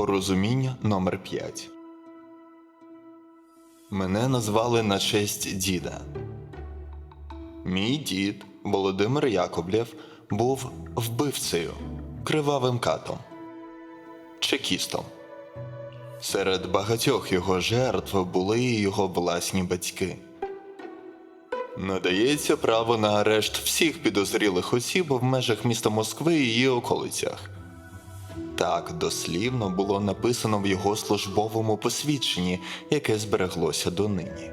Порозуміння номер 5 Мене назвали на честь діда. Мій дід Володимир Яковлєв був вбивцею, кривавим катом, чекістом. Серед багатьох його жертв були і його власні батьки. Надається право на арешт всіх підозрілих осіб в межах міста Москви і її околицях. Так дослівно було написано в його службовому посвідченні, яке збереглося донині.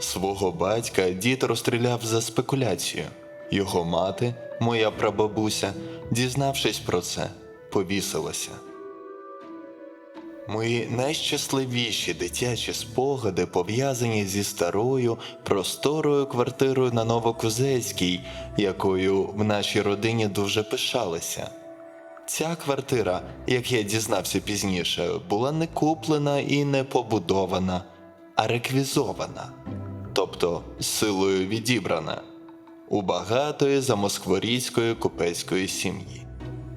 Свого батька дід розстріляв за спекуляцію. Його мати, моя прабабуся, дізнавшись про це, повісилася. Мої найщасливіші дитячі спогади пов'язані зі старою просторою квартирою на Новокузецькій, якою в нашій родині дуже пишалися. Ця квартира, як я дізнався пізніше, була не куплена і не побудована, а реквізована, тобто силою відібрана у багатої замоскворіцької купецької сім'ї.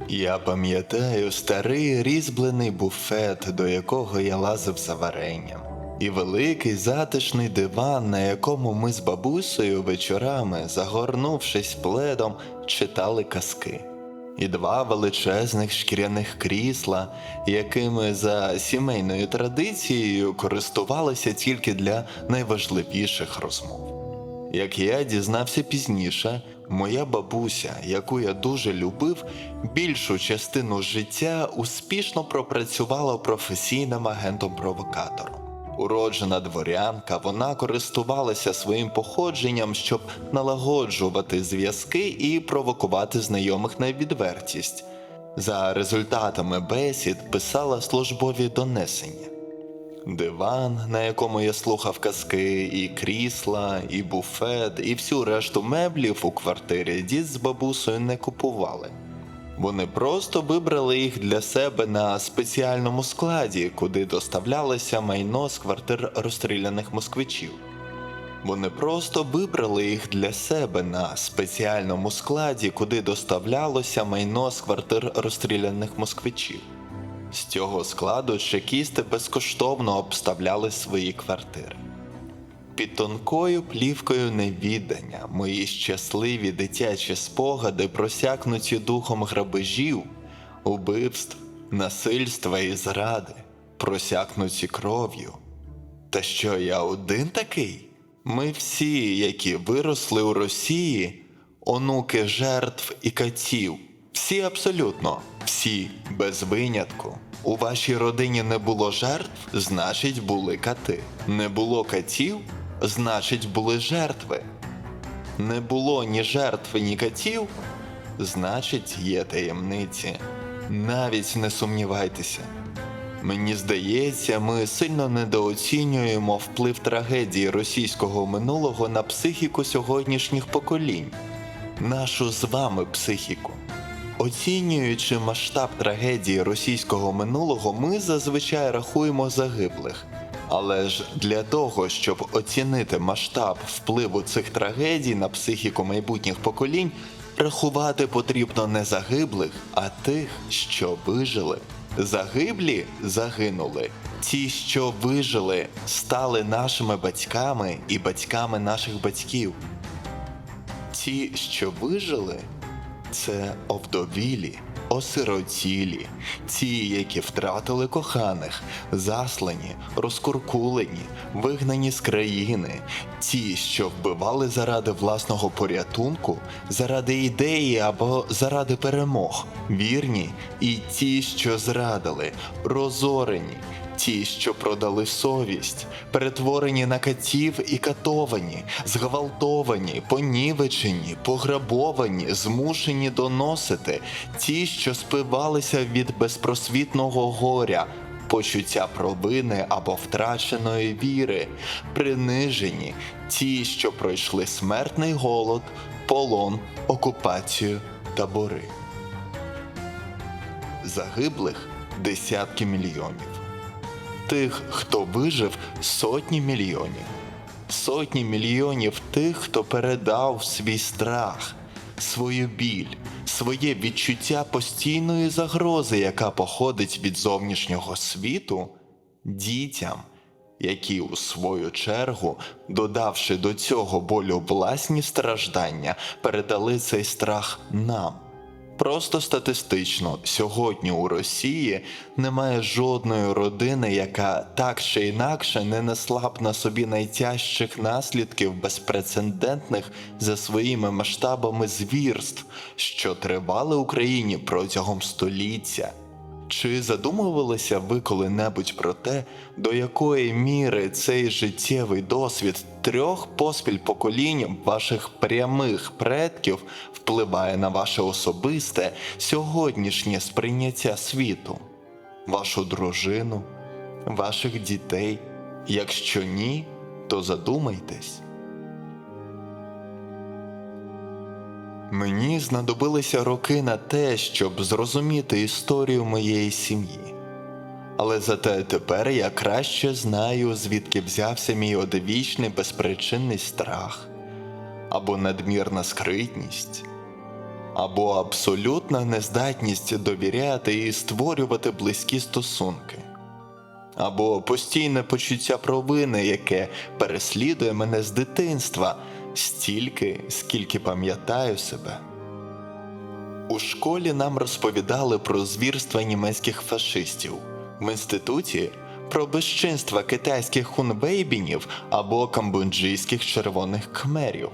Я пам'ятаю старий різьблений буфет, до якого я лазив за варенням, і великий затишний диван, на якому ми з бабусею вечорами, загорнувшись пледом, читали казки, і два величезних шкіряних крісла, якими за сімейною традицією користувалися тільки для найважливіших розмов. Як я дізнався пізніше, моя бабуся, яку я дуже любив, більшу частину життя успішно пропрацювала професійним агентом-провокатором. Уроджена дворянка, вона користувалася своїм походженням, щоб налагоджувати зв'язки і провокувати знайомих на відвертість. За результатами бесід писала службові донесення. Диван, на якому я слухав казки, і крісла, і буфет, і всю решту меблів у квартирі дід з бабусею не купували. Вони просто вибрали їх для себе на спеціальному складі, куди доставлялося майно з квартир розстріляних москвичів. Вони просто вибрали їх для себе на спеціальному складі, куди доставлялося майно з квартир розстріляних москвичів. З цього складу чекісти безкоштовно обставляли свої квартири. Під тонкою плівкою невіддання мої щасливі дитячі спогади просякнуті духом грабежів, убивств, насильства і зради, просякнуті кров'ю. Та що я один такий? Ми всі, які виросли у Росії, онуки жертв і катів. Всі абсолютно, всі без винятку. У вашій родині не було жертв, значить були кати. Не було катів, значить були жертви. Не було ні жертв, ні катів, значить є таємниці. Навіть не сумнівайтеся. Мені здається, ми сильно недооцінюємо вплив трагедії російського минулого на психіку сьогоднішніх поколінь, нашу з вами психіку. Оцінюючи масштаб трагедії російського минулого, ми зазвичай рахуємо загиблих. Але ж для того, щоб оцінити масштаб впливу цих трагедій на психіку майбутніх поколінь, рахувати потрібно не загиблих, а тих, що вижили. Загиблі загинули. Ті, що вижили, стали нашими батьками і батьками наших батьків. Ті, що вижили, це овдовілі, осиротілі, ті, які втратили коханих, заслані, розкуркулені, вигнані з країни, ті, що вбивали заради власного порятунку, заради ідеї або заради перемог, вірні, і ті, що зрадили, розорені. Ті, що продали совість, перетворені на катів і катовані, зґвалтовані, понівечені, пограбовані, змушені доносити, ті, що спивалися від безпросвітного горя, почуття провини або втраченої віри, принижені, ті, що пройшли смертний голод, полон, окупацію, табори. Загиблих десятки мільйонів тих, хто вижив сотні мільйонів, сотні мільйонів тих, хто передав свій страх, свою біль, своє відчуття постійної загрози, яка походить від зовнішнього світу, дітям, які у свою чергу, додавши до цього болю власні страждання, передали цей страх нам. Просто статистично, сьогодні у Росії немає жодної родини, яка так чи інакше не несла б на собі найтяжчих наслідків безпрецедентних за своїми масштабами звірств, що тривали Україні протягом століття. Чи задумувалися ви коли-небудь про те, до якої міри цей життєвий досвід трьох поспіль поколінь ваших прямих предків впливає на ваше особисте сьогоднішнє сприйняття світу, вашу дружину, ваших дітей? Якщо ні, то задумайтесь. Мені знадобилися роки на те, щоб зрозуміти історію моєї сім'ї. Але зате тепер я краще знаю, звідки взявся мій одвічний безпричинний страх, або надмірна скритність, або абсолютна нездатність довіряти і створювати близькі стосунки, або постійне почуття провини, яке переслідує мене з дитинства стільки, скільки пам'ятаю себе. У школі нам розповідали про звірства німецьких фашистів, в інституті про безчинства китайських хунбейбінів або камбунджійських червоних кхмерів.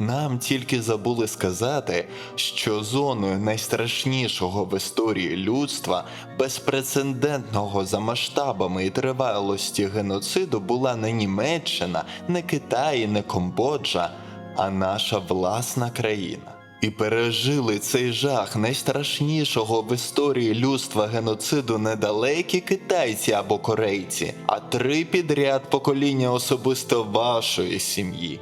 Нам тільки забули сказати, що зоною найстрашнішого в історії людства, безпрецедентного за масштабами і тривалості геноциду була не Німеччина, не Китай, не Камбоджа, а наша власна країна. І пережили цей жах найстрашнішого в історії людства геноциду недалекі китайці або корейці, а три підряд покоління особисто вашої сім'ї.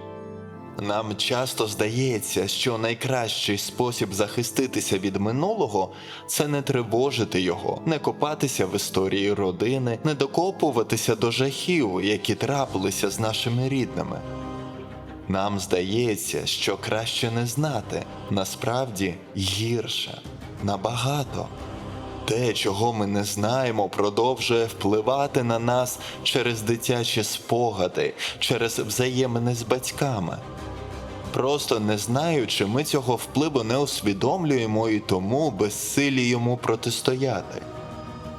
Нам часто здається, що найкращий спосіб захиститися від минулого це не тривожити його, не копатися в історії родини, не докопуватися до жахів, які трапилися з нашими рідними. Нам здається, що краще не знати, насправді гірше, набагато. Те, чого ми не знаємо, продовжує впливати на нас через дитячі спогади, через взаємини з батьками. Просто не знаючи, ми цього впливу не усвідомлюємо і тому безсилі йому протистояти.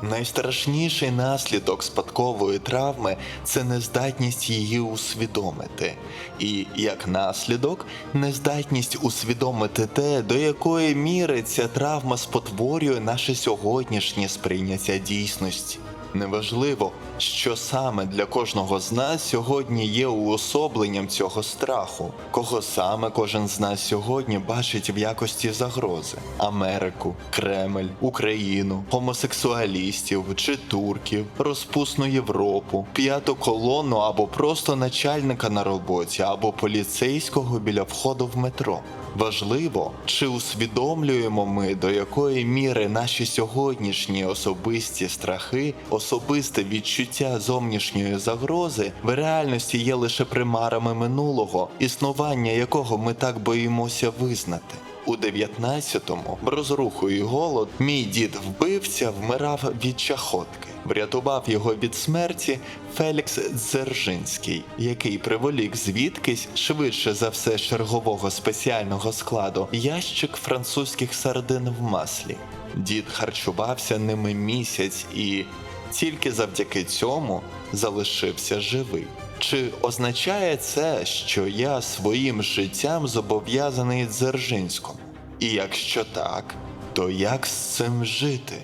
Найстрашніший наслідок спадкової травми це нездатність її усвідомити, і як наслідок, нездатність усвідомити те, до якої міри ця травма спотворює наше сьогоднішнє сприйняття дійсності. Неважливо, що саме для кожного з нас сьогодні є уособленням цього страху, кого саме кожен з нас сьогодні бачить в якості загрози: Америку, Кремль, Україну, гомосексуалістів чи турків, розпусну Європу, п'яту колону або просто начальника на роботі, або поліцейського біля входу в метро. Важливо, чи усвідомлюємо ми, до якої міри наші сьогоднішні особисті страхи, особисте відчуття зовнішньої загрози в реальності є лише примарами минулого, існування якого ми так боїмося визнати. У 19-му, розруху і голод, мій дід вбивця вмирав від чахотки. Врятував його від смерті Фелікс Дзержинський, який приволік звідкись швидше за все чергового спеціального складу ящик французьких сардин в маслі. Дід харчувався ними місяць і тільки завдяки цьому залишився живий. Чи означає це, що я своїм життям зобов'язаний Дзержинському? І якщо так, то як з цим жити?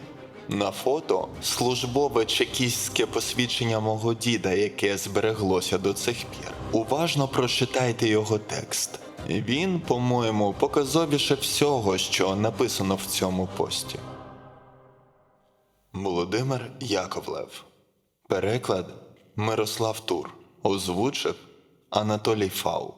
На фото службове чекістське посвідчення мого діда, яке збереглося до цих пір. Уважно прочитайте його текст. Він, по-моєму, показовіше всього, що написано в цьому пості. Володимир Яковлев. Переклад Мирослав Тур. Озвучив Анатолій Фау.